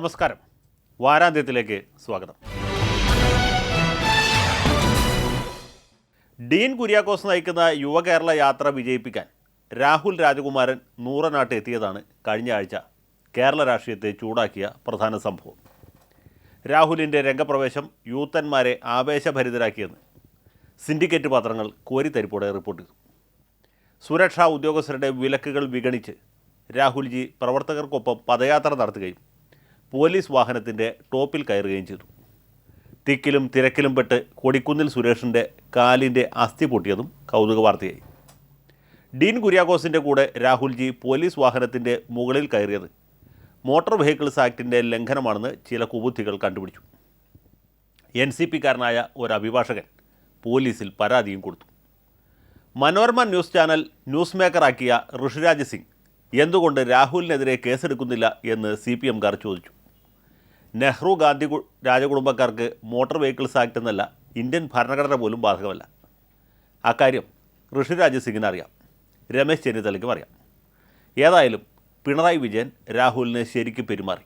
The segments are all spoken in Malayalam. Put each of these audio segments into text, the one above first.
നമസ്കാരം. വാരാന്ത്യത്തിലേക്ക് സ്വാഗതം. ഡീൻ കുര്യാക്കോസ് നയിക്കുന്ന യുവകേരള യാത്ര വിജയിപ്പിക്കാൻ രാഹുൽ രാജകുമാരൻ നൂറനാട്ട് എത്തിയതാണ് കഴിഞ്ഞ ആഴ്ച കേരള രാഷ്ട്രീയത്തെ ചൂടാക്കിയ പ്രധാന സംഭവം. രാഹുലിന്റെ രംഗപ്രവേശം യൂത്തന്മാരെ ആവേശഭരിതരാക്കിയെന്ന് സിൻഡിക്കേറ്റ് പത്രങ്ങൾ കോരിത്തരിപ്പോടെ റിപ്പോർട്ട്. ചെയ്തു സുരക്ഷാ ഉദ്യോഗസ്ഥരുടെ വിലക്കുകൾ വിഗണിച്ച് രാഹുൽജി പ്രവർത്തകർക്കൊപ്പം പദയാത്ര നടത്തുകയും പോലീസ് വാഹനത്തിന്റെ ടോപ്പിൽ കയറുകയും ചെയ്തു. തിക്കിലും തിരക്കിലും പെട്ട് കൊടിക്കുന്നിൽ സുരേഷിന്റെ കാലിന്റെ അസ്ഥി പൊട്ടിയതും കൗതുക വാർത്തയായി ഡീൻ കുര്യാക്കോസിന്റെ കൂടെ രാഹുൽജി പോലീസ് വാഹനത്തിന്റെ മുകളിൽ കയറിയത് മോട്ടോർ വെഹിക്കിൾസ് ആക്ടിന്റെ ലംഘനമാണെന്ന് ചില കുബുദ്ധികൾ കണ്ടുപിടിച്ചു. എൻ സി പിക്കാരനായ ഒരു അഭിഭാഷകൻ പോലീസിൽ പരാതിയും കൊടുത്തു. മനോരമ ന്യൂസ് ചാനൽ ന്യൂസ് മേക്കറാക്കിയ ഋഷിരാജ് സിംഗ് എന്തുകൊണ്ട് രാഹുലിനെതിരെ കേസെടുക്കുന്നില്ല എന്ന് സി പി എംകാർ ചോദിച്ചു. നെഹ്റു ഗാന്ധി രാജകുടുംബക്കാർക്ക് മോട്ടോർ വെഹിക്കിൾസ് ആക്ട് എന്നല്ല ഇന്ത്യൻ ഭരണഘടന പോലും ബാധകമല്ല. അക്കാര്യം ഋഷിരാജ് സിംഗിന് അറിയാം രമേശ് ചെന്നിത്തലയ്ക്കും അറിയാം. ഏതായാലും പിണറായി വിജയൻ രാഹുലിന് ശരിക്കും പെരുമാറി.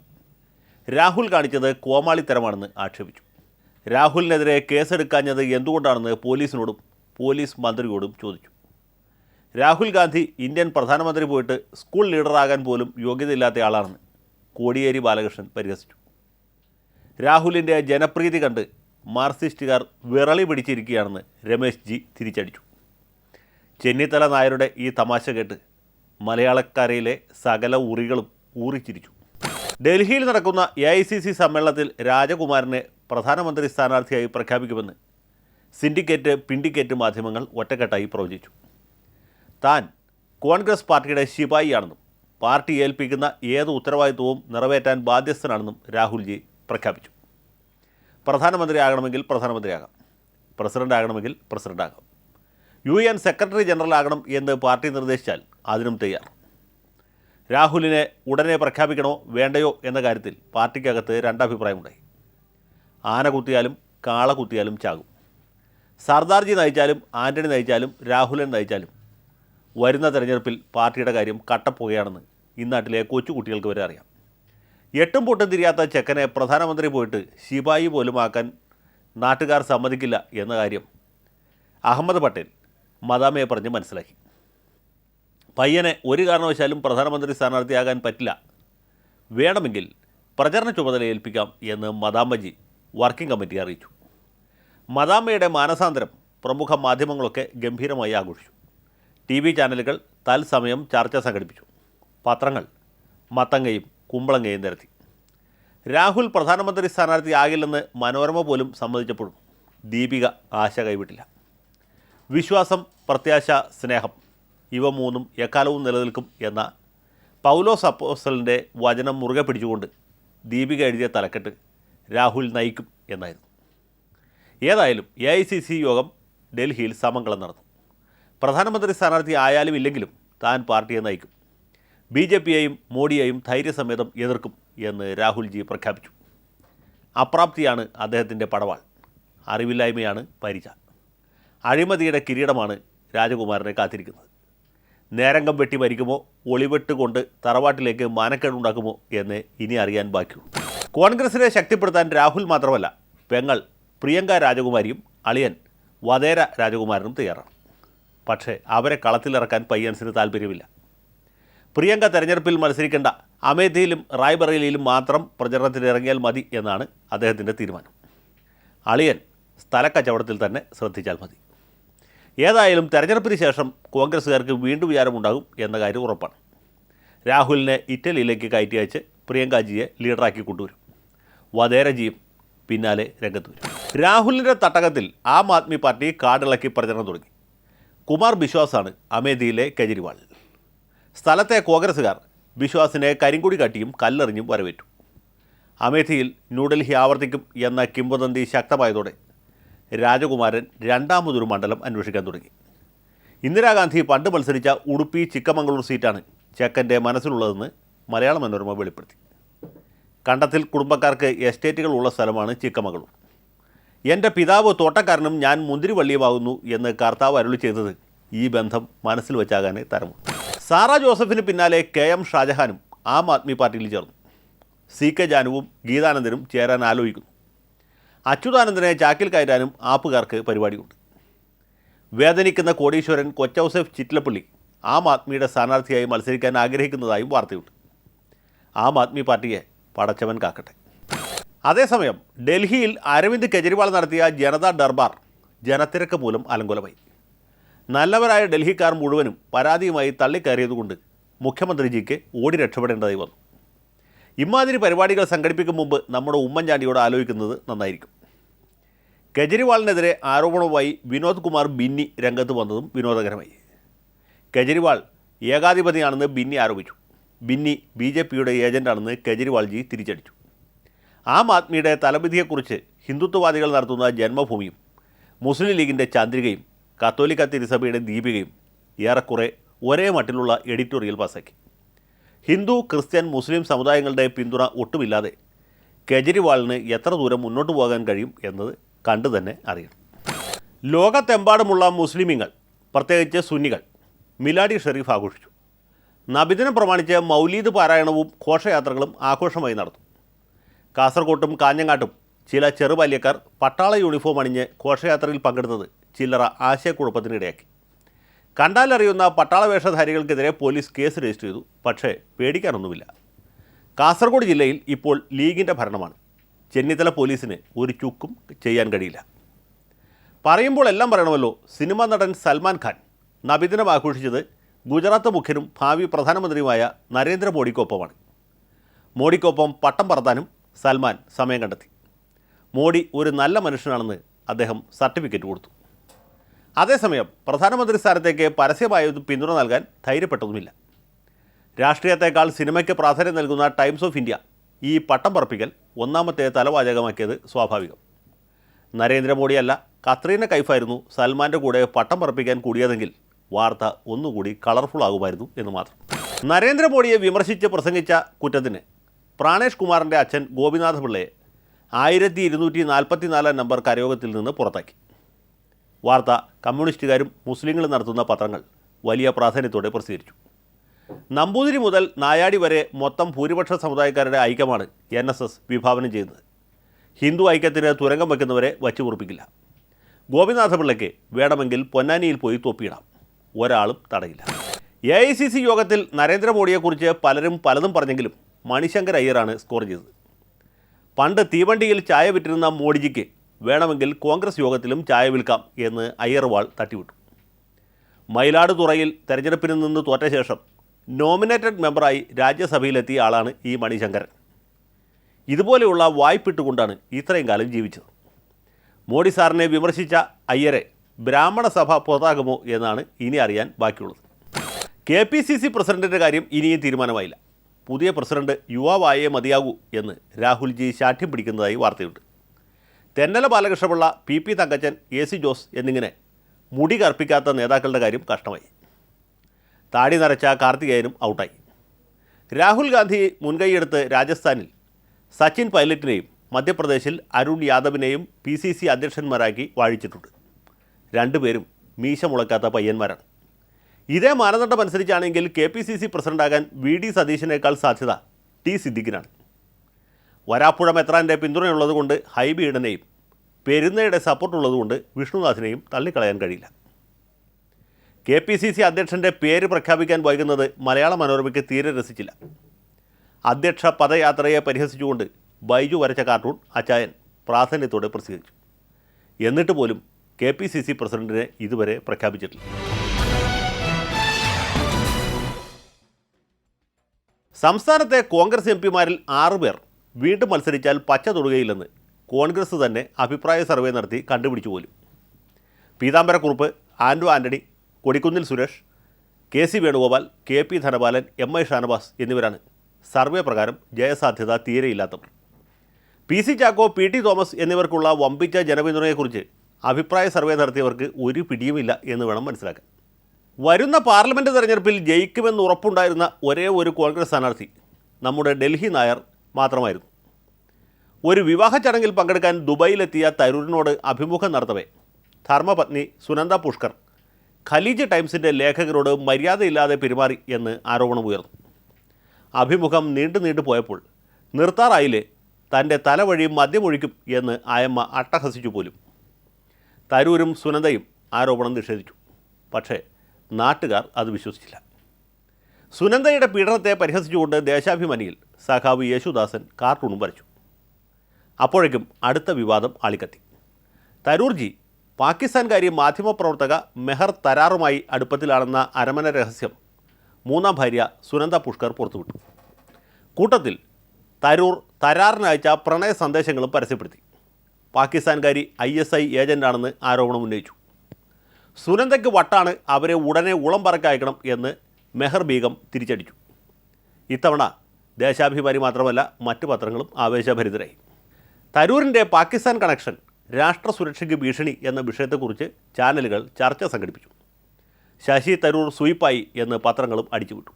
രാഹുൽ കാണിച്ചത് കോമാളിത്തരമാണെന്ന് ആക്ഷേപിച്ചു. രാഹുലിനെതിരെ കേസെടുക്കാഞ്ഞത് എന്തുകൊണ്ടാണെന്ന് പോലീസിനോടും പോലീസ് മന്ത്രിയോടും ചോദിച്ചു. രാഹുൽ ഗാന്ധി ഇന്ത്യൻ പ്രധാനമന്ത്രി പോയിട്ട് സ്കൂൾ ലീഡറാകാൻ പോലും യോഗ്യതയില്ലാത്ത ആളാണെന്ന് കോടിയേരി ബാലകൃഷ്ണൻ പരിഹസിച്ചു. രാഹുലിന്റെ ജനപ്രീതി കണ്ട് മാർക്സിസ്റ്റുകാർ വിറളി പിടിച്ചിരിക്കുകയാണെന്ന് രമേശ് ജി തിരിച്ചടിച്ചു. ചെന്നിത്തല നായരുടെ ഈ തമാശ കേട്ട് മലയാളക്കരയിലെ സകല ഉറികളും ഊറിച്ചിരിച്ചു. ഡൽഹിയിൽ നടക്കുന്ന എ ഐ സി സി സമ്മേളനത്തിൽ രാജകുമാരനെ പ്രധാനമന്ത്രി സ്ഥാനാർത്ഥിയായി പ്രഖ്യാപിക്കുമെന്ന് സിൻഡിക്കേറ്റ് പിൻഡിക്കേറ്റ് മാധ്യമങ്ങൾ ഒറ്റക്കെട്ടായി പ്രവചിച്ചു. താൻ കോൺഗ്രസ് പാർട്ടിയുടെ ശിപായിയാണെന്നും പാർട്ടി ഏൽപ്പിക്കുന്ന ഏത് ഉത്തരവാദിത്വവും നിറവേറ്റാൻ ബാധ്യസ്ഥനാണെന്നും രാഹുൽജി പ്രഖ്യാപിച്ചു. പ്രധാനമന്ത്രി ആകണമെങ്കിൽ പ്രധാനമന്ത്രിയാകാം. പ്രസിഡന്റ് ആകണമെങ്കിൽ പ്രസിഡന്റ് ആകാം യു എൻ സെക്രട്ടറി ജനറൽ ആകണം എന്ന് പാർട്ടി നിർദ്ദേശിച്ചാൽ അതിനും തയ്യാർ. രാഹുലിനെ ഉടനെ പ്രഖ്യാപിക്കണോ വേണ്ടയോ എന്ന കാര്യത്തിൽ പാർട്ടിക്കകത്ത് രണ്ടഭിപ്രായമുണ്ടായി. ആന കുത്തിയാലും കാള കുത്തിയാലും ചാകും. സർദാർജി നയിച്ചാലും ആന്റണി നയിച്ചാലും രാഹുലൻ നയിച്ചാലും വരുന്ന തെരഞ്ഞെടുപ്പിൽ പാർട്ടിയുടെ കാര്യം കട്ടപ്പോവുകയാണെന്ന് ഇന്നാട്ടിലെ കൊച്ചുകുട്ടികൾക്ക് വരെ അറിയാം. എട്ടും പൊട്ടും തിരിയാത്ത ചെക്കനെ പ്രധാനമന്ത്രി പോയിട്ട് ശിപായി പോലും ആക്കാൻ നാട്ടുകാർ സമ്മതിക്കില്ല എന്ന കാര്യം അഹമ്മദ് പട്ടേൽ മദാമയെ പറഞ്ഞ് മനസ്സിലാക്കി. പയ്യനെ ഒരു കാരണവശാലും പ്രധാനമന്ത്രി സ്ഥാനാർത്ഥിയാകാൻ പറ്റില്ല. വേണമെങ്കിൽ പ്രചരണ ചുമതല ഏൽപ്പിക്കാം എന്ന് മദാമ്മജി വർക്കിംഗ് കമ്മിറ്റി അറിയിച്ചു. മദാമ്മയുടെ മാനസാന്തരം പ്രമുഖ മാധ്യമങ്ങളൊക്കെ ഗംഭീരമായി ആഘോഷിച്ചു. ടി വി ചാനലുകൾ തൽസമയം ചർച്ച സംഘടിപ്പിച്ചു. പത്രങ്ങൾ മത്തങ്ങയും കുമ്പളങ്ങയും നിരത്തി രാഹുൽ പ്രധാനമന്ത്രി സ്ഥാനാർത്ഥി ആകില്ലെന്ന് മനോരമ പോലും സമ്മതിച്ചപ്പോഴും ദീപിക ആശ കൈവിട്ടില്ല. വിശ്വാസം പ്രത്യാശ സ്നേഹം ഇവ മൂന്നും എക്കാലവും നിലനിൽക്കും എന്ന പൗലോസ് സപ്പോസലിന്റെ വചനം മുറുകെ പിടിച്ചുകൊണ്ട് ദീപിക എഴുതിയ തലക്കെട്ട് രാഹുൽ നയിക്കും എന്നായിരുന്നു. ഏതായാലും എ ഐ സി സി യോഗം ഡൽഹിയിൽ സമംഗളം നടന്നു. പ്രധാനമന്ത്രി സ്ഥാനാർത്ഥി ആയാലും ഇല്ലെങ്കിലും താൻ പാർട്ടിയെ നയിക്കും. ബി ജെ പിയെയും മോഡിയെയും ധൈര്യസമേതം എതിർക്കും എന്ന് രാഹുൽജി പ്രഖ്യാപിച്ചു. അപ്രാപ്തിയാണ് അദ്ദേഹത്തിന്റെ പടവാൾ. അറിവില്ലായ്മയാണ് പരിച അഴിമതിയുടെ കിരീടമാണ് രാജകുമാരനെ കാത്തിരിക്കുന്നത്. നേരംഗം വെട്ടി മരിക്കുമോ? ഒളിവെട്ട് കൊണ്ട് തറവാട്ടിലേക്ക് മാനക്കേടുണ്ടാക്കുമോ എന്ന് ഇനി അറിയാൻ ബാക്കിയുള്ളൂ. കോൺഗ്രസിനെ ശക്തിപ്പെടുത്താൻ രാഹുൽ മാത്രമല്ല പെങ്ങൾ പ്രിയങ്ക രാജകുമാരിയും അളിയൻ വധേര രാജകുമാരനും തയ്യാറാണ്. പക്ഷേ അവരെ കളത്തിലിറക്കാൻ പയ്യൻസിന് താല്പര്യമില്ല. പ്രിയങ്ക തെരഞ്ഞെടുപ്പിൽ മത്സരിക്കേണ്ട. അമേധിയിലും റായ്ബറേലിയിലും മാത്രം പ്രചരണത്തിനിറങ്ങിയാൽ മതി എന്നാണ് അദ്ദേഹത്തിന്റെ തീരുമാനം. അളിയൻ സ്ഥലക്കച്ചവടത്തിൽ തന്നെ ശ്രദ്ധിച്ചാൽ മതി. ഏതായാലും തെരഞ്ഞെടുപ്പിന് ശേഷം കോൺഗ്രസ്സുകാർക്ക് വീണ്ടും വിചാരമുണ്ടാകും എന്ന കാര്യം ഉറപ്പാണ്. രാഹുലിനെ ഇറ്റലിയിലേക്ക് കയറ്റി അയച്ച് പ്രിയങ്കാജിയെ ലീഡറാക്കി കൊണ്ടുവരും. വധേരജിയും പിന്നാലെ രംഗത്ത് വരും. രാഹുലിന്റെ തട്ടകത്തിൽ ആം ആദ്മി പാർട്ടി കാടിളക്കി പ്രചരണം തുടങ്ങി. കുമാർ ബിശ്വാസാണ് അമേധിയിലെ കെജ്രിവാൾ സ്ഥലത്തെ കോൺഗ്രസ്സുകാർ ബിശ്വാസിനെ കരിങ്കുടി കാട്ടിയും കല്ലെറിഞ്ഞും വരവേറ്റു. അമേഠിയിൽ ന്യൂഡൽഹി ആവർത്തിക്കും എന്ന കിംവദന്തി ശക്തമായതോടെ രാജകുമാരൻ രണ്ടാമതൊരു മണ്ഡലം അന്വേഷിക്കാൻ തുടങ്ങി. ഇന്ദിരാഗാന്ധി പണ്ട് മത്സരിച്ച ഉടുപ്പി ചിക്കമംഗളൂർ സീറ്റാണ് ചെക്കന്റെ മനസ്സിലുള്ളതെന്ന് മലയാള മനോരമ വെളിപ്പെടുത്തി. കണ്ടത്തിൽ കുടുംബക്കാർക്ക് എസ്റ്റേറ്റുകൾ ഉള്ള സ്ഥലമാണ് ചിക്കമംഗളൂർ. എന്റെ പിതാവ് തോട്ടക്കാരനും ഞാൻ മുന്തിരിവള്ളിയുമാകുന്നു എന്ന് കർത്താവ് അരുളി ചെയ്തത് ഈ ബന്ധം മനസ്സിൽ വെച്ചാകാനേ തരമുള്ളൂ സാറ ജോസഫിന് പിന്നാലെ കെ എം ഷാജഹാനും ആം ആദ്മി പാർട്ടിയിൽ ചേർന്നു. സി കെ ജാനുവും ഗീതാനന്ദനും ചേരാൻ ആലോചിക്കുന്നു. അച്യുതാനന്ദനെ ചാക്കിൽ കയറ്റാനും ആപ്പുകാർക്ക് പരിപാടിയുണ്ട്. വേദനിക്കുന്ന കോടീശ്വരൻ കൊച്ചൗസഫ് ചിറ്റിലപ്പള്ളി ആം ആദ്മിയുടെ സ്ഥാനാർത്ഥിയായി മത്സരിക്കാൻ ആഗ്രഹിക്കുന്നതായും വാർത്തയുണ്ട്. ആം ആദ്മി പാർട്ടിയെ പടച്ചവൻ കാക്കട്ടെ. അതേസമയം ഡൽഹിയിൽ അരവിന്ദ് കെജ്രിവാൾ നടത്തിയ ജനതാ ദർബാർ ജനത്തിരക്ക് മൂലം അലങ്കോലമായി. നല്ലവരായ ഡൽഹിക്കാർ മുഴുവനും പരാതിയുമായി തള്ളിക്കയറിയതുകൊണ്ട് മുഖ്യമന്ത്രിജിക്ക് ഓടി രക്ഷപ്പെടേണ്ടതായി വന്നു. ഇമാതിരി പരിപാടികൾ സംഘടിപ്പിക്കും മുമ്പ് നമ്മുടെ ഉമ്മൻചാണ്ടിയോട് ആലോചിക്കുന്നത് നന്നായിരിക്കും. കെജ്രിവാളിനെതിരെ ആരോപണവുമായി വിനോദ് കുമാർ ബിന്നി രംഗത്ത് വന്നതും വിനോദകരമായി. കെജ്രിവാൾ ഏകാധിപതിയാണെന്ന് ബിന്നി ആരോപിച്ചു. ബിന്നി ബി ജെ പിയുടെ ഏജന്റാണെന്ന് കെജ്രിവാൾജി തിരിച്ചടിച്ചു. ആം ആദ്മിയുടെ തലവിധിയെക്കുറിച്ച് ഹിന്ദുത്വവാദികൾ നടത്തുന്ന ജന്മഭൂമിയും മുസ്ലിം ലീഗിന്റെ ചന്ദ്രികയും കത്തോലിക്ക തിരുസഭയുടെ ദീപികയും ഏറെക്കുറെ ഒരേ മട്ടിലുള്ള എഡിറ്റോറിയൽ പാസാക്കി ഹിന്ദു ക്രിസ്ത്യൻ മുസ്ലിം സമുദായങ്ങളുടെ പിന്തുണ ഒട്ടുമില്ലാതെ കെജ്രിവാളിന് എത്ര ദൂരം മുന്നോട്ട് പോകാൻ കഴിയും എന്നത് കണ്ടു തന്നെ അറിയണം. ലോകത്തെമ്പാടുമുള്ള മുസ്ലിമീങ്ങൾ പ്രത്യേകിച്ച് സുന്നികൾ മിലാഡി ഷെറീഫ് ആഘോഷിച്ചു. നബിദിനം പ്രമാണിച്ച് മൗലീദ് പാരായണവും ഘോഷയാത്രകളും ആഘോഷമായി നടത്തും കാസർകോട്ടും കാഞ്ഞങ്ങാട്ടും ചില ചെറുബാല്യക്കാർ പട്ടാള യൂണിഫോം അണിഞ്ഞ് ഘോഷയാത്രയിൽ പങ്കെടുത്തത് ചില്ലറ ആശയക്കുഴപ്പത്തിനിടയാക്കി. കണ്ടാലറിയുന്ന പട്ടാള വേഷധാരികൾക്കെതിരെ പോലീസ് കേസ് രജിസ്റ്റർ ചെയ്തു. പക്ഷേ പേടിക്കാനൊന്നുമില്ല. കാസർഗോഡ് ജില്ലയിൽ ഇപ്പോൾ ലീഗിന്റെ ഭരണമാണ്. ചെന്നിത്തല പോലീസിന് ഒരു ചുക്കും ചെയ്യാൻ കഴിയില്ല. പറയുമ്പോൾ എല്ലാം പറയണമല്ലോ സിനിമാ നടൻ സൽമാൻ ഖാൻ. നബിദിനം ആഘോഷിച്ചത് ഗുജറാത്ത് മുഖ്യനും ഭാവി പ്രധാനമന്ത്രിയുമായ നരേന്ദ്രമോദിക്കൊപ്പമാണ്. മോഡിക്കൊപ്പം പട്ടം പറത്താനും സൽമാൻ സമയം കണ്ടെത്തി. മോഡി ഒരു നല്ല മനുഷ്യനാണെന്ന് അദ്ദേഹം സർട്ടിഫിക്കറ്റ് കൊടുത്തു. അതേസമയം പ്രധാനമന്ത്രി സ്ഥാനത്തേക്ക് പരസ്യമായ പിന്തുണ നൽകാൻ ധൈര്യപ്പെട്ടതുമില്ല. രാഷ്ട്രീയത്തെക്കാൾ സിനിമയ്ക്ക് പ്രാധാന്യം നൽകുന്ന ടൈംസ് ഓഫ് ഇന്ത്യ ഈ പട്ടം പറപ്പിക്കൽ ഒന്നാമത്തെ തലവാചകമാക്കിയത് സ്വാഭാവികം. നരേന്ദ്രമോദിയല്ല കത്രീന കൈഫായിരുന്നു സൽമാന്റെ കൂടെ പട്ടം പറപ്പിക്കാൻ കൂടിയതെങ്കിൽ വാർത്ത ഒന്നുകൂടി കളർഫുൾ ആകുമായിരുന്നു എന്ന് മാത്രം. നരേന്ദ്രമോദിയെ വിമർശിച്ച് പ്രസംഗിച്ച കുറ്റത്തിന് പ്രാണേഷ് കുമാറിന്റെ അച്ഛൻ ഗോപിനാഥ പിള്ളയെ ആയിരത്തി ഇരുന്നൂറ്റി നാൽപ്പത്തിനാലാം നമ്പർ കരയോഗത്തിൽ നിന്ന് പുറത്താക്കി. വാർത്ത കമ്മ്യൂണിസ്റ്റുകാരും മുസ്ലിങ്ങളും നടത്തുന്ന പത്രങ്ങൾ വലിയ പ്രാധാന്യത്തോടെ പ്രസിദ്ധീകരിച്ചു. നമ്പൂതിരി മുതൽ നായാടി വരെ മൊത്തം ഭൂരിപക്ഷ സമുദായക്കാരുടെ ഐക്യമാണ് എൻ എസ് എസ് വിഭാവനം ചെയ്യുന്നത്. ഹിന്ദു ഐക്യത്തിന് തുരങ്കം വയ്ക്കുന്നവരെ വച്ചു പൊറുപ്പിക്കില്ല ഗോപിനാഥപിള്ളയ്ക്ക് വേണമെങ്കിൽ പൊന്നാനിയിൽ പോയി തൊപ്പിയിടാം. ഒരാളും തടയില്ല. എ ഐ സി സി യോഗത്തിൽ നരേന്ദ്രമോദിയെക്കുറിച്ച് പലരും പലതും പറഞ്ഞെങ്കിലും മണിശങ്കർ അയ്യറാണ് സ്കോർ ചെയ്തത്. പണ്ട് തീവണ്ടിയിൽ ചായ വിറ്റിരുന്ന മോഡിജിക്ക് വേണമെങ്കിൽ കോൺഗ്രസ് യോഗത്തിലും ചായ വിൽക്കാം എന്ന് അയ്യർവാൾ തട്ടിവിട്ടു. മയിലാടുതുറയിൽ തെരഞ്ഞെടുപ്പിൽ നിന്ന് തോറ്റ ശേഷം നോമിനേറ്റഡ് മെമ്പറായി രാജ്യസഭയിലെത്തിയ ആളാണ് ഈ മണിശങ്കരൻ. ഇതുപോലെയുള്ള വായ്പിട്ടുകൊണ്ടാണ് ഇത്രയും കാലം ജീവിച്ചത്. മോഡി സാറിനെ വിമർശിച്ച അയ്യരെ ബ്രാഹ്മണ സഭ പുറത്താകുമോ എന്നാണ് ഇനി അറിയാൻ ബാക്കിയുള്ളത്. കെ പി സി സി പ്രസിഡന്റിന്റെ കാര്യം ഇനിയും തീരുമാനമായില്ല. പുതിയ പ്രസിഡന്റ് യുവാവായേ മതിയാകൂ എന്ന് രാഹുൽജി ശാഠ്യം പിടിക്കുന്നതായി വാർത്തയുണ്ട്. Thennala Balakrishnapillai P P Thankachan A C Jose എന്നിങ്ങനെ മുടി കർപ്പിക്കാത്ത നേതാക്കളുടെ കാര്യം കഷ്ടമായി. താടി നിറച്ച കാർത്തികേയനും ഔട്ടായി. രാഹുൽ ഗാന്ധി മുൻകൈയെടുത്ത് രാജസ്ഥാനിൽ സച്ചിൻ പൈലറ്റിനെയും മധ്യപ്രദേശിൽ അരുൺ യാദവിനെയും പി സി സി അധ്യക്ഷന്മാരാക്കി വാഴിച്ചിട്ടുണ്ട്. രണ്ടുപേരും മീശ മുളക്കാത്ത പയ്യന്മാരാണ്. ഇതേ മാനദണ്ഡം അനുസരിച്ചാണെങ്കിൽ കെ പി സി സി പ്രസിഡന്റാകാൻ വി ഡി സതീശിനേക്കാൾ സാധ്യത ടി സിദ്ദിഖിനാണ്. വരാപ്പുഴ മെത്രാന്റെ പിന്തുണയുള്ളതുകൊണ്ട് കൊണ്ട് ഈഡനെയും പെരുന്നയുടെ സപ്പോർട്ടുള്ളതുകൊണ്ട് വിഷ്ണുനാഥിനെയും തള്ളിക്കളയാൻ കഴിയില്ല. കെ പി സി സി അധ്യക്ഷന്റെ പേര് പ്രഖ്യാപിക്കാൻ വൈകുന്നത് മലയാള മനോരമയ്ക്ക് തീരെ രസിച്ചില്ല. അധ്യക്ഷ പദയാത്രയെ പരിഹസിച്ചുകൊണ്ട് ബൈജു വരച്ച കാർട്ടൂൺ അച്ചായൻ പ്രാധാന്യത്തോടെ പ്രസിദ്ധീകരിച്ചു. എന്നിട്ട് പോലും കെ പി സി സി പ്രസിഡന്റിനെ ഇതുവരെ പ്രഖ്യാപിച്ചിട്ടില്ല. സംസ്ഥാനത്തെ കോൺഗ്രസ് എം പിമാരിൽ ആറുപേർ വീണ്ടും മത്സരിച്ചാൽ പച്ച തൊടുകയില്ലെന്ന് കോൺഗ്രസ് തന്നെ അഭിപ്രായ സർവേ നടത്തി കണ്ടുപിടിച്ചു പോലും. Peethambarakurup and Antony Kodikunnil Suresh K C Venugopal K P Dhanapalan M I Shanavas എന്നിവരാണ് സർവേ പ്രകാരം ജയസാധ്യത തീരെയില്ലാത്തവർ P C Chacko P T Thomas എന്നിവർക്കുള്ള വമ്പിച്ച ജനപിന്തുണയെക്കുറിച്ച് അഭിപ്രായ സർവേ നടത്തിയവർക്ക് ഒരു പിടിയുമില്ല എന്ന് വേണം മനസ്സിലാക്കാൻ. വരുന്ന പാർലമെന്റ് തെരഞ്ഞെടുപ്പിൽ ജയിക്കുമെന്ന് ഉറപ്പുണ്ടായിരുന്ന ഒരേ ഒരു കോൺഗ്രസ് സ്ഥാനാർത്ഥി നമ്മുടെ ഡൽഹി നായർ മാത്രമായിരുന്നു. ഒരു വിവാഹ ചടങ്ങിൽ പങ്കെടുക്കാൻ ദുബായിലെത്തിയ തരൂരിനോട് അഭിമുഖം നടത്തവേ. ധർമ്മപത്നി സുനന്ദ പുഷ്കർ ഖലീജ് ടൈംസിന്റെ ലേഖകരോട് മര്യാദയില്ലാതെ പെരുമാറി എന്ന് ആരോപണമുയർന്നു. അഭിമുഖം നീണ്ടു നീണ്ടു പോയപ്പോൾ നിർത്താറായില്ലേ തന്റെ തലവഴിയും മദ്യമൊഴിക്കും എന്ന് ആയമ്മ അട്ടഹസിച്ചു പോലും. തരൂരും സുനന്ദയും ആരോപണം നിഷേധിച്ചു. പക്ഷേ നാട്ടുകാർ അത് വിശ്വസിച്ചില്ല. സുനന്ദയുടെ പീഡനത്തെ പരിഹസിച്ചുകൊണ്ട് ദേശാഭിമാനിയിൽ സഖാവ് യേശുദാസൻ കാർട്ടൂണും വരച്ചു. അപ്പോഴേക്കും അടുത്ത വിവാദം ആളിക്കത്തി. തരൂർജി പാകിസ്ഥാൻകാരി മാധ്യമപ്രവർത്തക മെഹർ തരാറുമായി അടുപ്പത്തിലാണെന്ന അരമന രഹസ്യം മൂന്നാം ഭാര്യ സുനന്ദ പുഷ്കർ പുറത്തുവിട്ടു. കൂട്ടത്തിൽ തരൂർ തരാറിനയച്ച പ്രണയ സന്ദേശങ്ങളും പരസ്യപ്പെടുത്തി. പാകിസ്ഥാൻകാരി ഐ എസ് ഐ ഏജന്റാണെന്ന് ആരോപണം ഉന്നയിച്ചു. സുനന്ദയ്ക്ക് വട്ടാണ് അവരെ ഉടനെ ഉളം പറക്കയക്കണം എന്ന് മെഹർ ബീഗം തിരിച്ചടിച്ചു. ഇത്തവണ ദേശാഭിമാനി മാത്രമല്ല മറ്റ് പത്രങ്ങളും ആവേശഭരിതരായി. തരൂരിന്റെ പാകിസ്ഥാൻ കണക്ഷൻ രാഷ്ട്ര സുരക്ഷയ്ക്ക് ഭീഷണി എന്ന വിഷയത്തെക്കുറിച്ച് ചാനലുകൾ ചർച്ച സംഘടിപ്പിച്ചു. ശശി തരൂർ സ്വീപ്പായി എന്ന് പത്രങ്ങളും അടിച്ചുവിട്ടു.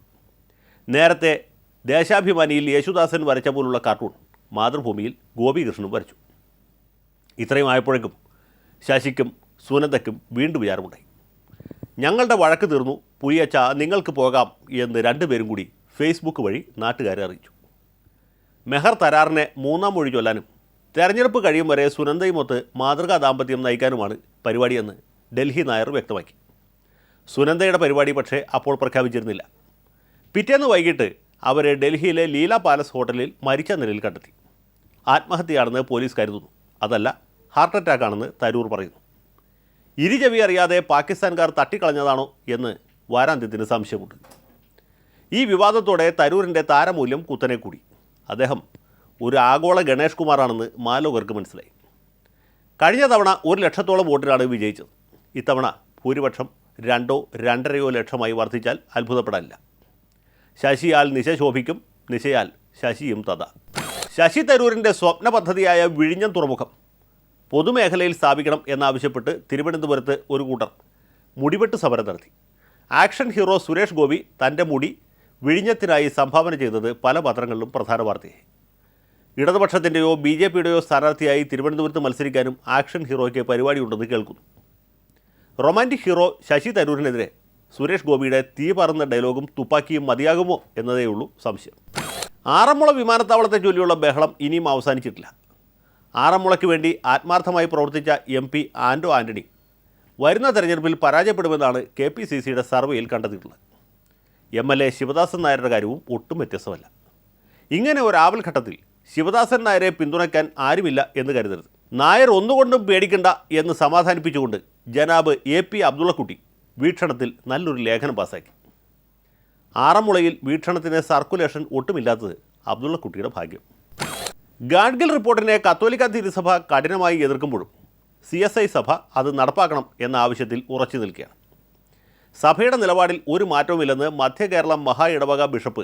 നേരത്തെ ദേശാഭിമാനിയിൽ യേശുദാസൻ വരച്ച പോലുള്ള കാർട്ടൂൺ മാതൃഭൂമിയിൽ ഗോപികൃഷ്ണൻ വരച്ചു. ഇത്രയും ആയപ്പോഴേക്കും ശശിക്കും സുനന്ദയ്ക്കും വീണ്ടും വിചാരമുണ്ടായി. ഞങ്ങളുടെ വഴക്ക് തീർന്നു പുയ്യച്ച നിങ്ങൾക്ക് പോകാം എന്ന് രണ്ടുപേരും കൂടി ഫേസ്ബുക്ക് വഴി നാട്ടുകാരെ അറിയിച്ചു. മെഹർ തരാറിനെ മൂന്നാം മൊഴി ചൊല്ലാനും തെരഞ്ഞെടുപ്പ് കഴിയും വരെ സുനന്ദയുമൊത്ത് മാതൃകാ ദാമ്പത്യം നയിക്കാനുമാണ് പരിപാടിയെന്ന് ഡൽഹി നായർ വ്യക്തമാക്കി. സുനന്ദയുടെ പരിപാടി പക്ഷേ അപ്പോൾ പ്രഖ്യാപിച്ചിരുന്നില്ല. പിറ്റേന്ന് വൈകിട്ട് അവരെ ഡൽഹിയിലെ ലീല പാലസ് ഹോട്ടലിൽ മരിച്ച നിലയിൽ കണ്ടെത്തി. ആത്മഹത്യയാണെന്ന് പോലീസ് കരുതുന്നു. അതല്ല ഹാർട്ട് അറ്റാക്കാണെന്ന് തരൂർ പറയുന്നു. ഇരുചവി അറിയാതെ പാകിസ്ഥാൻകാർ തട്ടിക്കളഞ്ഞതാണോ എന്ന് വാരാന്ത്യത്തിന് സംശയമുണ്ട്. ഈ വിവാദത്തോടെ തരൂരിന്റെ താരമൂല്യം കുത്തനെ കൂടി. അദ്ദേഹം ഒരു ആഗോള ഗണേഷ് കുമാറാണെന്ന് മാലോകർക്ക് മനസ്സിലായി. കഴിഞ്ഞ തവണ ഒരു ലക്ഷത്തോളം വോട്ടിനാണ് വിജയിച്ചത്. ഇത്തവണ ഭൂരിപക്ഷം രണ്ടോ രണ്ടരയോ ലക്ഷമായി വർദ്ധിച്ചാൽ അത്ഭുതപ്പെടാനില്ല ശശിയാൽ നിശ ശോഭിക്കും നിശയാൽ ശശിയും തഥ. ശശി തരൂരിന്റെ സ്വപ്ന പദ്ധതിയായ വിഴിഞ്ഞം തുറമുഖം പൊതുമേഖലയിൽ സ്ഥാപിക്കണം എന്നാവശ്യപ്പെട്ട് തിരുവനന്തപുരത്ത് ഒരു കൂട്ടർ മുടിവെട്ട് സമരം നടത്തി. ആക്ഷൻ ഹീറോ സുരേഷ് ഗോപി തന്റെ മുടി വിഴിഞ്ഞത്തിനായി സംഭാവന ചെയ്തത് പല പത്രങ്ങളിലും പ്രധാന വാർത്തയായി ഇടതുപക്ഷത്തിന്റെയോ ബി ജെ പിയുടെയോ സ്ഥാനാർത്ഥിയായി തിരുവനന്തപുരത്ത് മത്സരിക്കാനും ആക്ഷൻ ഹീറോയ്ക്ക് പരിപാടിയുണ്ടെന്ന് കേൾക്കുന്നു. റൊമാന്റിക് ഹീറോ ശശി തരൂരിനെതിരെ സുരേഷ് ഗോപിയുടെ തീ പറന്ന ഡയലോഗും തുപ്പാക്കിയും മതിയാകുമോ എന്നതേയുള്ളൂ സംശയം. ആറന്മുള വിമാനത്താവളത്തെ ചൊല്ലിയുള്ള ബഹളം ഇനിയും അവസാനിച്ചിട്ടില്ല. ആറന്മുളയ്ക്ക് വേണ്ടി ആത്മാർത്ഥമായി പ്രവർത്തിച്ച എം പി ആൻഡോ ആന്റണി വരുന്ന തെരഞ്ഞെടുപ്പിൽ പരാജയപ്പെടുമെന്നാണ് കെ പി സി സിയുടെ സർവേയിൽ കണ്ടെത്തിയിട്ടുള്ളത്. എം എൽ എ ശിവദാസൻ നായരുടെ കാര്യവും ഒട്ടും വ്യത്യസ്തമല്ല. ഇങ്ങനെ ഒരു ആവൽ ഘട്ടത്തിൽ ശിവദാസൻ നായരെ പിന്തുണയ്ക്കാൻ ആരുമില്ല എന്ന് കരുതരുത്. നായർ ഒന്നുകൊണ്ടും പേടിക്കണ്ട എന്ന് സമാധാനിപ്പിച്ചുകൊണ്ട് ജനാബ് എ പി അബ്ദുള്ളക്കുട്ടി വീക്ഷണത്തിൽ നല്ലൊരു ലേഖനം പാസാക്കി ആറന്മുളയിൽ വീക്ഷണത്തിന് സർക്കുലേഷൻ ഒട്ടുമില്ലാത്തത് അബ്ദുള്ളക്കുട്ടിയുടെ ഭാഗ്യം. ഗാഡ്ഗിൽ റിപ്പോർട്ടിനെ കത്തോലിക്ക തിരുസഭ കഠിനമായി എതിർക്കുമ്പോഴും സി സഭ അത് നടപ്പാക്കണം എന്ന ആവശ്യത്തിൽ ഉറച്ചു നിൽക്കുകയാണ്. സഭയുടെ നിലപാടിൽ ഒരു മാറ്റവുമില്ലെന്ന് മധ്യ കേരളം മഹാ ഇടവക bishop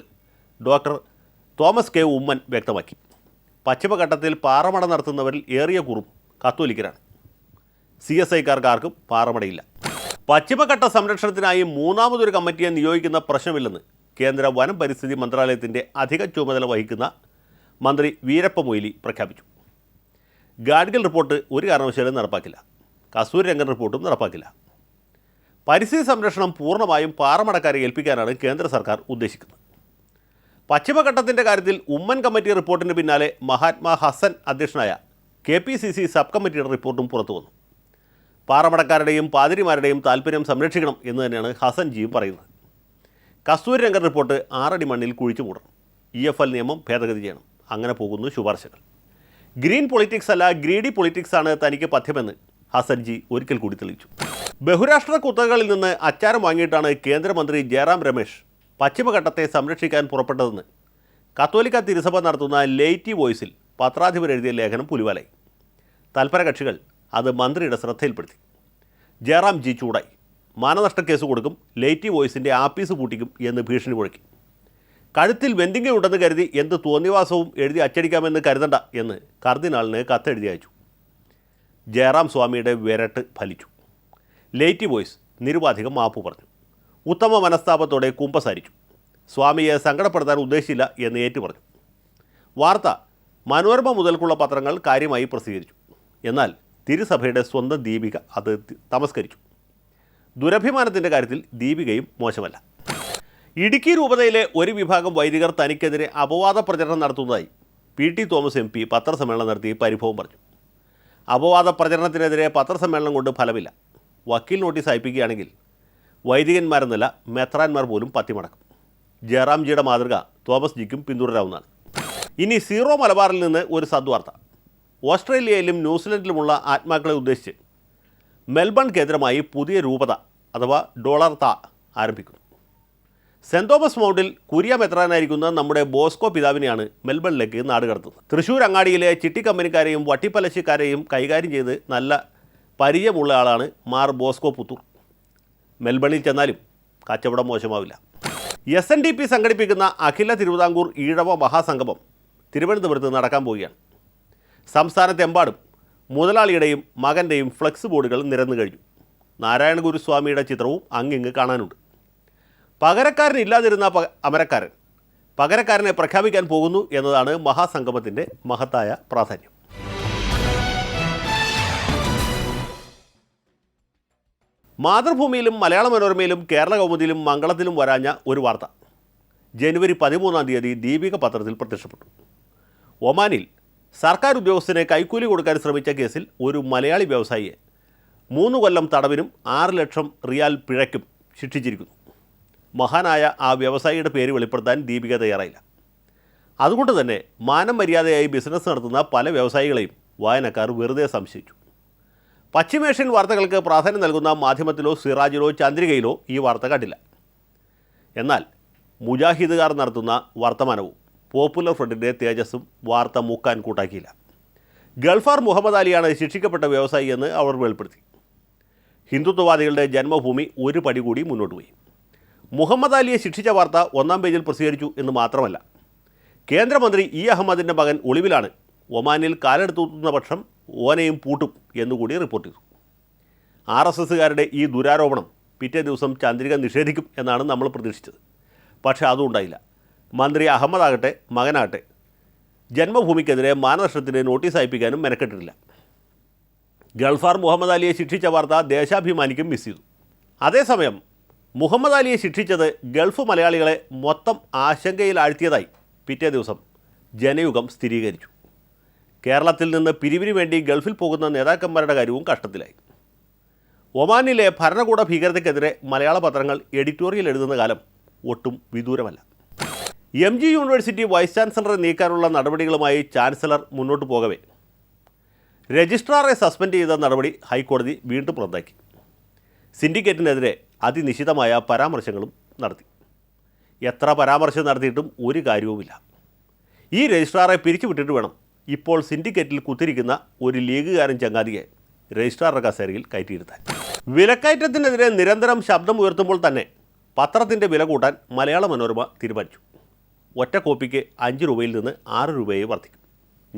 doctor Thomas K Oommen വ്യക്തമാക്കി. പശ്ചിമഘട്ടത്തിൽ പാറമട നടത്തുന്നവരിൽ ഏറിയ കുറും കത്തോലിക്കരാണ്. C S ഐക്കാർക്കാർക്കും പാറമടയില്ല. പശ്ചിമഘട്ട സംരക്ഷണത്തിനായി മൂന്നാമതൊരു കമ്മിറ്റിയെ നിയോഗിക്കുന്ന പ്രശ്നമില്ലെന്ന് കേന്ദ്ര വനം പരിസ്ഥിതി മന്ത്രാലയത്തിന്റെ അധിക ചുമതല വഹിക്കുന്ന മന്ത്രി വീരപ്പ മൊയ്ലി പ്രഖ്യാപിച്ചു. ഗാഡ്ഗിൽ റിപ്പോർട്ട് ഒരു കാരണവശാലും നടപ്പാക്കില്ല. കസ്തൂരി രംഗൻ റിപ്പോർട്ടും നടപ്പാക്കില്ല. പരിസ്ഥിതി സംരക്ഷണം പൂർണമായും പാറമടക്കാരെ ഏൽപ്പിക്കാനാണ് കേന്ദ്ര സർക്കാർ ഉദ്ദേശിക്കുന്നത്. പശ്ചിമഘട്ടത്തിന്റെ കാര്യത്തിൽ ഉമ്മൻ കമ്മിറ്റി റിപ്പോർട്ടിന് പിന്നാലെ മഹാത്മാ ഹസൻ അധ്യക്ഷനായ K P C C sub കമ്മിറ്റിയുടെ റിപ്പോർട്ടും പുറത്തു വന്നു. പാറമടക്കാരുടെയും പാതിരിമാരുടെയും താല്പര്യം സംരക്ഷിക്കണം എന്ന് തന്നെയാണ് ഹസൻ ജിയും പറയുന്നത്. കസ്തൂരി രംഗൻ റിപ്പോർട്ട് ആറടി മണ്ണിൽ കുഴിച്ചു മൂടണം. ഇ എഫ് എൽ നിയമം ഭേദഗതി ചെയ്യണം അങ്ങനെ പോകുന്നു ശുപാർശകൾ. ഗ്രീൻ പൊളിറ്റിക്സ് അല്ല ഗ്രീഡി പൊളിറ്റിക്സ് ആണ് തനിക്ക് പഥ്യമെന്ന് ഹസൻ ജി ഒരിക്കൽ കൂടി തെളിയിച്ചു. ബഹുരാഷ്ട്ര കുത്തകകളിൽ നിന്ന് അച്ചാരം വാങ്ങിയിട്ടാണ് കേന്ദ്രമന്ത്രി ജയറാം രമേശ് പശ്ചിമഘട്ടത്തെ സംരക്ഷിക്കാൻ പുറപ്പെട്ടതെന്ന്. കത്തോലിക്ക തിരുസഭ നടത്തുന്ന ലേറ്റി വോയിസിൽ പത്രാധിപർ എഴുതിയ ലേഖനം പുലിവാലായി. തൽപര കക്ഷികൾ അത് മന്ത്രിയുടെ ശ്രദ്ധയിൽപ്പെടുത്തി. ജയറാം ജി ചൂടായി. മാനനഷ്ട കേസ് കൊടുക്കും ലേറ്റി വോയിസിന്റെ ആപ്പീസ് പൂട്ടിക്കും എന്ന് ഭീഷണി മുഴക്കി. കഴുത്തിൽ വെന്തിങ്ങ ഉണ്ടെന്ന് കരുതി എന്ത് തോന്നിവാസവും എഴുതി അച്ചടിക്കാമെന്ന് കരുതണ്ട എന്ന് കർദിനാളിന് കത്തെഴുതി അയച്ചു. ജയറാം സ്വാമിയുടെ വിരട്ട് ഫലിച്ചു. ലേറ്റി വോയിസ് നിരുപാധികം മാപ്പ് പറഞ്ഞു. ഉത്തമ മനസ്താപത്തോടെ കുമ്പസാരിച്ചു. സ്വാമിയെ സങ്കടപ്പെടുത്താൻ ഉദ്ദേശിച്ചില്ല എന്ന് ഏറ്റു പറഞ്ഞു വാർത്ത മനോരമ മുതൽക്കുള്ള പത്രങ്ങൾ കാര്യമായി പ്രസിദ്ധീകരിച്ചു. എന്നാൽ തിരുസഭയുടെ സ്വന്തം ദീപിക അത് തമസ്കരിച്ചു. ദുരഭിമാനത്തിന്റെ കാര്യത്തിൽ ദീപികയും മോശമല്ല. ഇടുക്കി രൂപതയിലെ ഒരു വിഭാഗം വൈദികർ തനിക്കെതിരെ അപവാദ പ്രചരണം നടത്തുന്നതായി P T Thomas M P പത്രസമ്മേളനം നടത്തി പരിഭവം പറഞ്ഞു. അപവാദ പ്രചരണത്തിനെതിരെ പത്രസമ്മേളനം കൊണ്ട് ഫലമില്ല. വക്കീൽ നോട്ടീസ് അയപ്പിക്കുകയാണെങ്കിൽ വൈദികന്മാരെന്നല്ല മെത്രാന്മാർ പോലും പത്തിമടക്കും. ജയറാംജിയുടെ മാതൃക തോമസ് ജിക്കും പിന്തുടരാവുന്നതാണ്. ഇനി സീറോ മലബാറിൽ നിന്ന് ഒരു സദ്വാർത്ത. ഓസ്ട്രേലിയയിലും ന്യൂസിലൻഡിലുമുള്ള ആത്മാക്കളെ ഉദ്ദേശിച്ച് മെൽബൺ കേന്ദ്രമായി പുതിയ രൂപത അഥവാ ഡോളർ ത ആരംഭിക്കുന്നു. സെന്റ് തോമസ് മൗണ്ടിൽ കുരിയ മെത്രാനായിരിക്കുന്ന നമ്മുടെ ബോസ്കോ പിതാവിനെയാണ് മെൽബണിലേക്ക് നാടുകടത്തുന്നത്. തൃശ്ശൂർ അങ്ങാടിയിലെ ചിട്ടി കമ്പനിക്കാരെയും വട്ടിപ്പലശിക്കാരെയും കൈകാര്യം ചെയ്ത് നല്ല പരിചയമുള്ള ആളാണ് മാർ ബോസ്കോ പുത്തൂർ. മെൽബണിൽ ചെന്നാലും കച്ചവടം മോശമാവില്ല. എസ് എൻ ഡി പി സംഘടിപ്പിക്കുന്ന അഖില തിരുവിതാംകൂർ ഈഴവ മഹാസംഗമം തിരുവനന്തപുരത്ത് നടക്കാൻ പോവുകയാണ്. സംസ്ഥാനത്തെമ്പാടും മുതലാളിയുടെയും മകന്റെയും ഫ്ലെക്സ് ബോർഡുകൾ നിരന്നു കഴിഞ്ഞു. നാരായണ ഗുരുസ്വാമിയുടെ ചിത്രവും അങ്ങിങ്ങ് കാണാനുണ്ട്. പകരക്കാരനില്ലാതിരുന്ന ഇല്ലാതിരുന്ന അമരക്കാരൻ. പകരക്കാരനെ പ്രഖ്യാപിക്കാൻ പോകുന്നു എന്നതാണ് മഹാസംഗമത്തിന്റെ മഹത്തായ പ്രാധാന്യം. മാതൃഭൂമിയിലും മലയാള മനോരമയിലും കേരള കൗമുദിയിലും മംഗളത്തിലും വരാഞ്ഞ ഒരു വാർത്ത. ജനുവരി പതിമൂന്നാം തീയതി ദീപിക പത്രത്തിൽ പ്രത്യക്ഷപ്പെട്ടു. ഒമാനിൽ സർക്കാർ ഉദ്യോഗസ്ഥനെ കൈക്കൂലി കൊടുക്കാൻ ശ്രമിച്ച കേസിൽ ഒരു മലയാളി വ്യവസായിയെ മൂന്ന് കൊല്ലം തടവിനും ആറ് ലക്ഷം റിയാൽ പിഴയ്ക്കും ശിക്ഷിച്ചിരിക്കുന്നു. മഹാനായ ആ വ്യവസായിയുടെ പേര് വെളിപ്പെടുത്താൻ ദീപിക തയ്യാറായില്ല. അതുകൊണ്ട് തന്നെ മാനം മര്യാദയായി ബിസിനസ് നടത്തുന്ന പല വ്യവസായികളെയും വായനക്കാർ വെറുതെ സംശയിച്ചു. പശ്ചിമേഷ്യൻ വാർത്തകൾക്ക് പ്രാധാന്യം നൽകുന്ന മാധ്യമത്തിലോ സിറാജിലോ ചന്ദ്രികയിലോ ഈ വാർത്ത കണ്ടില്ല. എന്നാൽ മുജാഹിദുകാർ നടത്തുന്ന വർത്തമാനവും പോപ്പുലർ ഫ്രണ്ടിന്റെ തേജസ്സും വാർത്ത മൂക്കാൻ കൂട്ടാക്കിയില്ല. ഗൾഫാർ മുഹമ്മദ് അലിയാണ് ശിക്ഷിക്കപ്പെട്ട വ്യവസായി എന്ന് അവർ വെളിപ്പെടുത്തി. ഹിന്ദുത്വവാദികളുടെ ജന്മഭൂമി ഒരു പടി കൂടി മുന്നോട്ട് പോയി. മുഹമ്മദ് അലിയെ ശിക്ഷിച്ച വാർത്ത ഒന്നാം പേജിൽ പ്രസിദ്ധീകരിച്ചു എന്ന് മാത്രമല്ല കേന്ദ്രമന്ത്രി ഇ അഹമ്മദിന്റെ മകൻ ഒളിവിലാണ് ഒമാനിൽ കാലെടുത്തുന്ന പക്ഷം ഓനയും പൂട്ടും എന്നുകൂടി റിപ്പോർട്ട് ചെയ്തു. ആർ എസ് എസുകാരുടെ ഈ ദുരാരോപണം പിറ്റേ ദിവസം ചന്ദ്രിക നിഷേധിക്കും എന്നാണ് നമ്മൾ പ്രതീക്ഷിച്ചത്. പക്ഷേ അതും ഉണ്ടായില്ല. മന്ത്രി അഹമ്മദ് ആകട്ടെ മകനാകട്ടെ ജന്മഭൂമിക്കെതിരെ മാനനഷ്ടത്തിന് നോട്ടീസ് അയപ്പിക്കാനും മെനക്കെട്ടിട്ടില്ല. ഗൾഫാർ മുഹമ്മദ് അലിയെ ശിക്ഷിച്ച വാർത്ത ദേശാഭിമാനിക്കും മിസ് ചെയ്തു. അതേസമയം മുഹമ്മദ് അലിയെ ശിക്ഷിച്ചത് ഗൾഫ് മലയാളികളെ മൊത്തം ആശങ്കയിലാഴ്ത്തിയതായി പിറ്റേ ദിവസം ജനയുഗം സ്ഥിരീകരിച്ചു. കേരളത്തിൽ നിന്ന് പിരിവിന് വേണ്ടി ഗൾഫിൽ പോകുന്ന നേതാക്കന്മാരുടെ കാര്യവും കഷ്ടത്തിലായി. ഒമാനിലെ ഭരണകൂട ഭീകരതയ്ക്കെതിരെ മലയാള പത്രങ്ങൾ എഡിറ്റോറിയൽ എഴുതുന്ന കാലം ഒട്ടും വിദൂരമല്ല. എം ജി യൂണിവേഴ്സിറ്റി വൈസ് ചാൻസലറെ നീക്കാനുള്ള നടപടികളുമായി ചാൻസലർ മുന്നോട്ട് പോകവേ. രജിസ്ട്രാറെ സസ്പെൻഡ് ചെയ്ത നടപടി ഹൈക്കോടതി വീണ്ടും റദ്ദാക്കി സിൻഡിക്കേറ്റിനെതിരെ അതിനിശിതമായ പരാമർശങ്ങളും നടത്തി. എത്ര പരാമർശം നടത്തിയിട്ടും ഒരു കാര്യവുമില്ല. ഈ രജിസ്ട്രാറെ പിരിച്ചുവിട്ടിട്ട് വേണം ഇപ്പോൾ സിൻഡിക്കേറ്റിൽ കുത്തിരിക്കുന്ന ഒരു ലീഗുകാരൻ ചങ്ങാതിയെ രജിസ്ട്രാറുടെ കസേരയിൽ കയറ്റിയിരുത്താൻ. വിലക്കയറ്റത്തിനെതിരെ നിരന്തരം ശബ്ദം ഉയർത്തുമ്പോൾ തന്നെ പത്രത്തിന്റെ വില കൂട്ടാൻ മലയാള മനോരമ തീരുമാനിച്ചു. ഒറ്റ കോപ്പിക്ക് അഞ്ച് രൂപയിൽ നിന്ന് ആറ് രൂപയെ വർദ്ധിക്കും.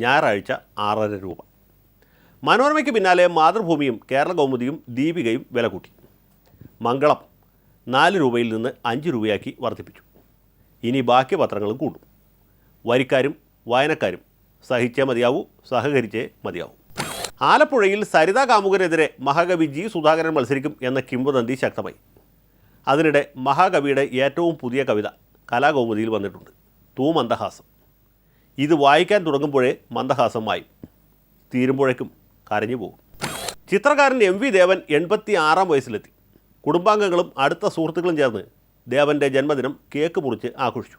ഞായറാഴ്ച ആറര രൂപ. മനോരമയ്ക്ക് പിന്നാലെ മാതൃഭൂമിയും കേരള കൗമുദിയും ദീപികയും വില കൂട്ടി. മംഗളം നാല് രൂപയിൽ നിന്ന് അഞ്ച് രൂപയാക്കി വർദ്ധിപ്പിച്ചു. ഇനി ബാക്കി പത്രങ്ങളും കൂടും. വരിക്കാരും വായനക്കാരും സഹിച്ചേ മതിയാവൂ സഹകരിച്ചേ മതിയാവൂ. ആലപ്പുഴയിൽ സരിതാ കാമുകനെതിരെ മഹാകവി ജി സുധാകരൻ മത്സരിക്കും എന്ന കിംവദന്തി ശക്തമായി. അതിനിടെ മഹാകവിയുടെ ഏറ്റവും പുതിയ കവിത കലാകൗമുദിയിൽ വന്നിട്ടുണ്ട് തൂ മന്ദഹാസം. ഇത് വായിക്കാൻ തുടങ്ങുമ്പോഴേ മന്ദഹാസം വായും തീരുമ്പോഴേക്കും കരഞ്ഞു പോകും. ചിത്രകാരൻ എം വി ദേവൻ എൺപത്തി ആറാം വയസ്സിലെത്തി. കുടുംബാംഗങ്ങളും അടുത്ത സുഹൃത്തുക്കളും ചേർന്ന് ദേവന്റെ ജന്മദിനം കേക്ക് മുറിച്ച് ആഘോഷിച്ചു.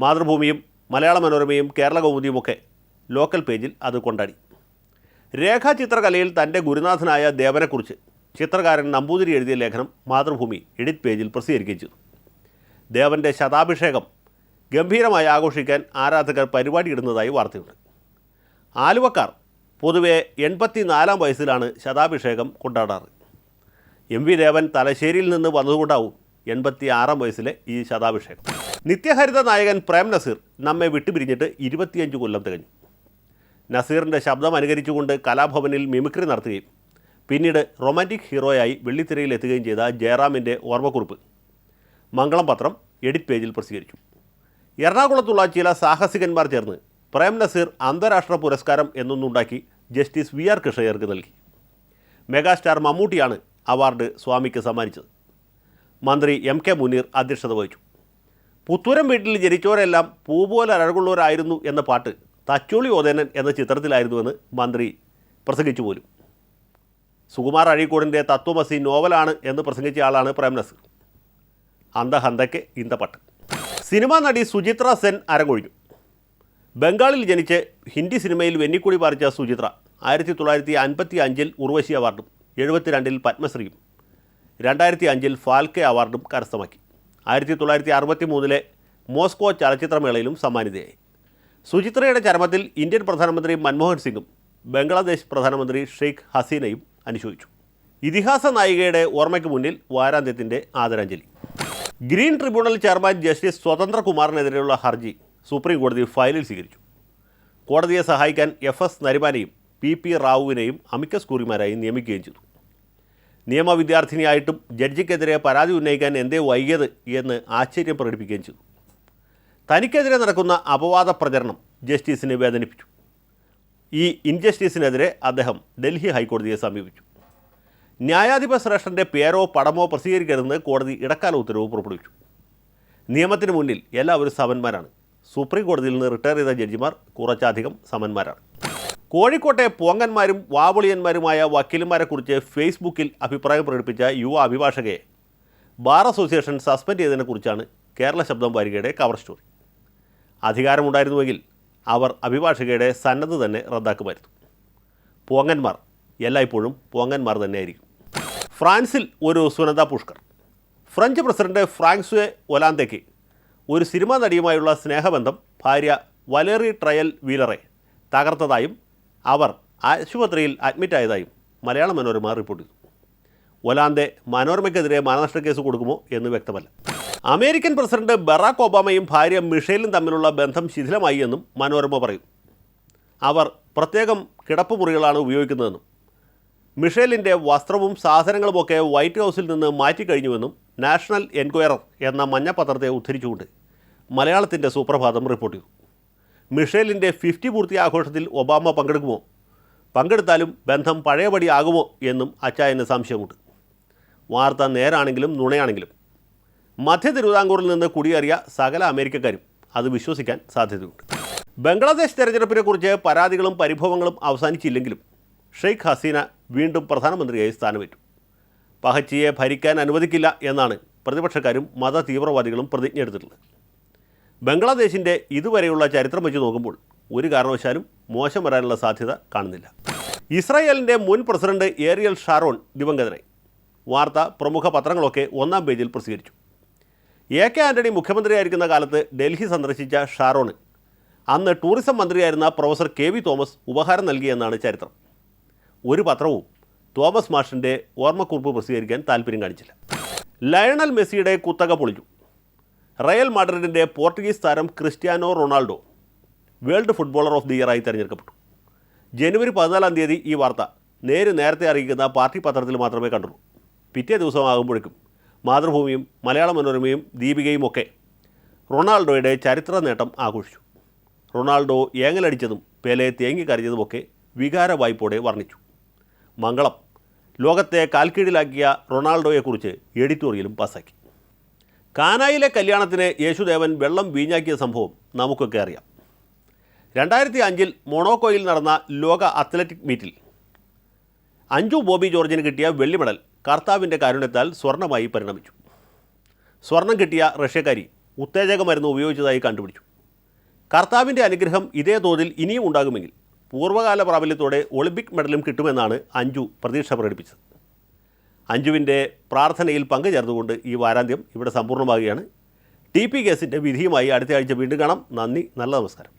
മാതൃഭൂമിയും മലയാള മനോരമയും കേരള കൗമുദിയുമൊക്കെ ലോക്കൽ പേജിൽ അത് കൊണ്ടാടി. രേഖാചിത്രകലയിൽ തന്റെ ഗുരുനാഥനായ ദേവനെക്കുറിച്ച് ചിത്രകാരൻ നമ്പൂതിരി എഴുതിയ ലേഖനം മാതൃഭൂമി എഡിറ്റ് പേജിൽ പ്രസിദ്ധീകരിക്കുകയും ചെയ്തു ദേവന്റെ ശതാഭിഷേകം ഗംഭീരമായി ആഘോഷിക്കാൻ ആരാധകർ പരിപാടിയിടുന്നതായി വാർത്തയുണ്ട്. ആലുവക്കാർ പൊതുവെ എൺപത്തിനാലാം വയസ്സിലാണ് ശതാഭിഷേകം കൊണ്ടാടാറ്. എം വി ദേവൻ തലശ്ശേരിയിൽ നിന്ന് വന്നതുകൊണ്ടാവും എൺപത്തി ആറാം വയസ്സിലെ ഈ ശതാഭിഷേകം. നിത്യഹരിത നായകൻ പ്രേം നസീർ നമ്മെ വിട്ടുപിരിഞ്ഞിട്ട് ഇരുപത്തിയഞ്ച് കൊല്ലം തികഞ്ഞു. നസീറിന്റെ ശബ്ദം അനുകരിച്ചുകൊണ്ട് കലാഭവനിൽ മിമിക്രി നടത്തുകയും പിന്നീട് റൊമാന്റിക് ഹീറോയായി വെള്ളിത്തിരയിൽ എത്തുകയും ചെയ്ത ജയറാമിന്റെ ഓർമ്മക്കുറിപ്പ് മംഗളം പത്രം എഡിറ്റ് പേജിൽ പ്രസിദ്ധീകരിച്ചു. എറണാകുളത്തുള്ള ചില സാഹസികന്മാർ ചേർന്ന് പ്രേം നസീർ അന്താരാഷ്ട്ര പുരസ്കാരം എന്നൊന്നുണ്ടാക്കി ജസ്റ്റിസ് വി ആർ കൃഷയർക്ക് നൽകി. മെഗാസ്റ്റാർ മമ്മൂട്ടിയാണ് അവാർഡ് സ്വാമിക്ക് സമ്മാനിച്ചത്. മന്ത്രി എം കെ മുനീർ അധ്യക്ഷത വഹിച്ചു. പുത്തൂരം വീട്ടിൽ ജനിച്ചവരെല്ലാം പൂ പോലെ അഴകുള്ളവരായിരുന്നു എന്ന പാട്ട് തച്ചോളി ഓതേനൻ എന്ന ചിത്രത്തിലായിരുന്നുവെന്ന് മന്ത്രി പ്രസംഗിച്ചു പോലും. സുകുമാർ അഴീക്കോടിന്റെ തത്വമസി നോവലാണ് എന്ന് പ്രസംഗിച്ച ആളാണ് പ്രേം നസീർ അന്തഹന്തയ്ക്ക് ഇന്തപ്പട്ട് സിനിമാ നടി സുചിത്ര സെൻ അരങ്ങൊഴിഞ്ഞു. ബംഗാളിൽ ജനിച്ച് ഹിന്ദി സിനിമയിൽ വെന്നിക്കുടി പാറിച്ച സുചിത്ര ആയിരത്തി തൊള്ളായിരത്തി അൻപത്തി അഞ്ചിൽ ഉർവശി അവാർഡും എഴുപത്തിരണ്ടിൽ പത്മശ്രീയും രണ്ടായിരത്തി അഞ്ചിൽ ഫാൽക്കെ അവാർഡും കരസ്ഥമാക്കി. ആയിരത്തി തൊള്ളായിരത്തി അറുപത്തി മൂന്നിലെ മോസ്കോ ചലച്ചിത്രമേളയിലും സമ്മാനിതയായി. സുചിത്രയുടെ ചരമത്തിൽ ഇന്ത്യൻ പ്രധാനമന്ത്രി മൻമോഹൻ സിംഗും ബംഗ്ലാദേശ് പ്രധാനമന്ത്രി ഷെയ്ഖ് ഹസീനയും അനുശോചിച്ചു. ഇതിഹാസ നായികയുടെ ഓർമ്മയ്ക്ക് മുന്നിൽ വാരാന്ത്യത്തിന്റെ ആദരാഞ്ജലി. ഗ്രീൻ ട്രിബ്യൂണൽ ചെയർമാൻ ജസ്റ്റിസ് സ്വതന്ത്രകുമാറിനെതിരെയുള്ള ഹർജി സുപ്രീം കോടതി ഫയലിൽ സ്വീകരിച്ചു. കോടതിയെ സഹായിക്കാൻ എഫ് എസ് നരിമാനെയും പി പി റാവുവിനെയും അമിക്കസ് കൂറിമാരായി നിയമിക്കുകയും ചെയ്തു. നിയമ വിദ്യാർത്ഥിനിയായിട്ടും ജഡ്ജിക്കെതിരെ പരാതി ഉന്നയിക്കാൻ എന്തേ വൈകിയത് എന്ന് ആശ്ചര്യം പ്രകടിപ്പിക്കുകയും ചെയ്തു. തനിക്കെതിരെ നടക്കുന്ന അപവാദ പ്രചരണം ജസ്റ്റിസിനെ വേദനിപ്പിച്ചു. ഈ ഇൻജസ്റ്റിസിനെതിരെ അദ്ദേഹം ഡൽഹി ഹൈക്കോടതിയെ സമീപിച്ചു. ന്യായാധിപ ശ്രേഷ്ഠന്റെ പേരോ പടമോ പ്രസിദ്ധീകരിക്കരുതെന്ന് കോടതി ഇടക്കാല ഉത്തരവ് പുറപ്പെടുവിച്ചു. നിയമത്തിന് മുന്നിൽ എല്ലാവരും സമന്മാരാണ്. സുപ്രീം കോടതിയിൽ നിന്ന് റിട്ടയർ ചെയ്ത ജഡ്ജിമാർ കുറച്ചധികം സമന്മാരാണ്. കോഴിക്കോട്ടെ പോങ്ങന്മാരും വാവളിയന്മാരുമായ വക്കീലന്മാരെക്കുറിച്ച് ഫേസ്ബുക്കിൽ അഭിപ്രായം പ്രകടിപ്പിച്ച യുവ അഭിഭാഷകയെ ബാർ അസോസിയേഷൻ സസ്പെൻഡ് ചെയ്തതിനെക്കുറിച്ചാണ് കേരള ശബ്ദം വാരികയുടെ കവർ സ്റ്റോറി. അധികാരമുണ്ടായിരുന്നുവെങ്കിൽ അവർ അഭിഭാഷകയുടെ സന്നദ്ധ തന്നെ റദ്ദാക്കുമായിരുന്നു. പോങ്ങന്മാർ എല്ലായ്പ്പോഴും പോങ്ങന്മാർ തന്നെയായിരിക്കും. ഫ്രാൻസിൽ ഒരു Sunanda Pushkar. French president Francois ഒലാന്തയ്ക്ക് ഒരു സിനിമാ നടിയുമായുള്ള സ്നേഹബന്ധം ഭാര്യ വലേറി ട്രയൽ വീലറെ തകർത്തതായും അവർ ആശുപത്രിയിൽ അഡ്മിറ്റായതായും മലയാള മനോരമ റിപ്പോർട്ട് ചെയ്തു. ഒലാന്തെ മനോരമയ്ക്കെതിരെ മാനനഷ്ട കേസ് കൊടുക്കുമോ എന്ന് വ്യക്തമല്ല. അമേരിക്കൻ പ്രസിഡന്റ് ബറാക്ക് ഒബാമയും ഭാര്യ മിഷേലും തമ്മിലുള്ള ബന്ധം ശിഥിലമായി എന്നും മനോരമ പറയും. അവർ പ്രത്യേകം കിടപ്പ് മുറികളാണ് ഉപയോഗിക്കുന്നതെന്നും മിഷേലിന്റെ വസ്ത്രവും സാധനങ്ങളുമൊക്കെ വൈറ്റ് ഹൗസിൽ നിന്ന് മാറ്റിക്കഴിഞ്ഞുവെന്നും നാഷണൽ എൻക്വയറർ എന്ന മഞ്ഞപത്രത്തെ ഉദ്ധരിച്ചുകൊണ്ട് മലയാളത്തിന്റെ സൂപ്രഭാതം റിപ്പോർട്ട് ചെയ്തു. മിഷേലിന്റെ ഫിഫ്റ്റി പൂർത്തി ആഘോഷത്തിൽ ഒബാമ പങ്കെടുക്കുമോ? പങ്കെടുത്താലും ബന്ധം പഴയപടി ആകുമോ എന്നും അച്ചായന് സംശയമുണ്ട്. വാർത്ത നേരാണെങ്കിലും നുണയാണെങ്കിലും. മധ്യ തിരുവിതാംകൂറിൽ നിന്ന് കുടിയേറിയ സകല അമേരിക്കക്കാരും അത് വിശ്വസിക്കാൻ സാധ്യതയുണ്ട്. ബംഗ്ലാദേശ് തെരഞ്ഞെടുപ്പിനെക്കുറിച്ച് പരാതികളും പരിഭവങ്ങളും അവസാനിച്ചില്ലെങ്കിലും ഷെയ്ഖ് ഹസീന വീണ്ടും പ്രധാനമന്ത്രിയായി സ്ഥാനമേറ്റു. പഹച്ചിയെ ഭരിക്കാൻ അനുവദിക്കില്ല എന്നാണ് പ്രതിപക്ഷക്കാരും മത തീവ്രവാദികളും പ്രതിജ്ഞ എടുത്തിട്ടുള്ളത് ബംഗ്ലാദേശിന്റെ ഇതുവരെയുള്ള ചരിത്രം വെച്ച് നോക്കുമ്പോൾ ഒരു കാരണവശാലും മോശം വരാനുള്ള സാധ്യത കാണുന്നില്ല. ഇസ്രായേലിന്റെ മുൻ പ്രസിഡന്റ് ഏറിയൽ ഷാറോൺ ദിവംഗതനായി. വാർത്ത പ്രമുഖ പത്രങ്ങളൊക്കെ ഒന്നാം പേജിൽ പ്രസിദ്ധീകരിച്ചു. എ കെ ആന്റണി മുഖ്യമന്ത്രിയായിരിക്കുന്ന കാലത്ത് ഡൽഹി സന്ദർശിച്ച ഷാറോണ് അന്ന് ടൂറിസം മന്ത്രിയായിരുന്ന പ്രൊഫസർ കെ വി തോമസ് ഉപഹാരം നൽകിയെന്നാണ് ചരിത്രം. ഒരു പത്രവും തോമസ് മാഷിന്റെ ഓർമ്മക്കുറിപ്പ് പ്രസിദ്ധീകരിക്കാൻ താല്പര്യം കാണിച്ചില്ല. ലയണൽ മെസ്സിയുടെ കുത്തക പൊളിച്ചു റയൽ മാഡ്രിഡിന്റെ പോർട്ടുഗീസ് താരം Cristiano Ronaldo world footballer of the year ആയി തിരഞ്ഞെടുക്കപ്പെട്ടു. ജനുവരി പതിനാലാം തീയതി ഈ വാർത്ത നേര് നേരത്തെ അറിയിക്കുന്ന പാർട്ടി പത്രത്തിൽ മാത്രമേ കണ്ടുള്ളൂ. പിറ്റേ ദിവസമാകുമ്പോഴേക്കും മാതൃഭൂമിയും മലയാള മനോരമയും ദീപികയും ഒക്കെ റൊണാൾഡോയുടെ ചരിത്ര നേട്ടം ആഘോഷിച്ചു. റൊണാൾഡോ ഏങ്ങലടിച്ചതും പെലെ തേങ്ങിക്കരഞ്ഞതുമൊക്കെ വികാര വായ്പോടെ വർണിച്ചു. മംഗളം ലോകത്തെ കാൽക്കീഴിലാക്കിയ റൊണാൾഡോയെക്കുറിച്ച് എഡിറ്റോറിയലും പാസാക്കി കാനായിലെ കല്യാണത്തിന് യേശുദേവൻ വെള്ളം വീഞ്ഞാക്കിയ സംഭവം നമുക്കൊക്കെ അറിയാം. രണ്ടായിരത്തി അഞ്ചിൽ മൊണോക്കോയിൽ നടന്ന ലോക അത്ലറ്റിക് മീറ്റിൽ അഞ്ജു ബോബി ജോർജിന് കിട്ടിയ വെള്ളി മെഡൽ കർത്താവിന്റെ കാരുണ്യത്താൽ സ്വർണമായി പരിണമിച്ചു. സ്വർണം കിട്ടിയ റഷ്യക്കാരി ഉത്തേജക മരുന്ന് ഉപയോഗിച്ചതായി കണ്ടുപിടിച്ചു. കർത്താവിന്റെ അനുഗ്രഹം ഇതേ തോതിൽ ഇനിയും ഉണ്ടാകുമെങ്കിൽ പൂർവകാല പ്രാബല്യത്തോടെ ഒളിമ്പിക് മെഡലും കിട്ടുമെന്നാണ് അഞ്ജു പ്രതീക്ഷ പ്രകടിപ്പിച്ചത്. അഞ്ജുവിന്റെ പ്രാർത്ഥനയിൽ പങ്കുചേർന്നുകൊണ്ട് ഈ വാരാന്ത്യം ഇവിടെ സമ്പൂർണമാകുകയാണ്. ടി പി കേസിന്റെ വിധിയുമായി അടുത്ത ആഴ്ച വീണ്ടും കാണാം. നന്ദി നല്ല നമസ്കാരം.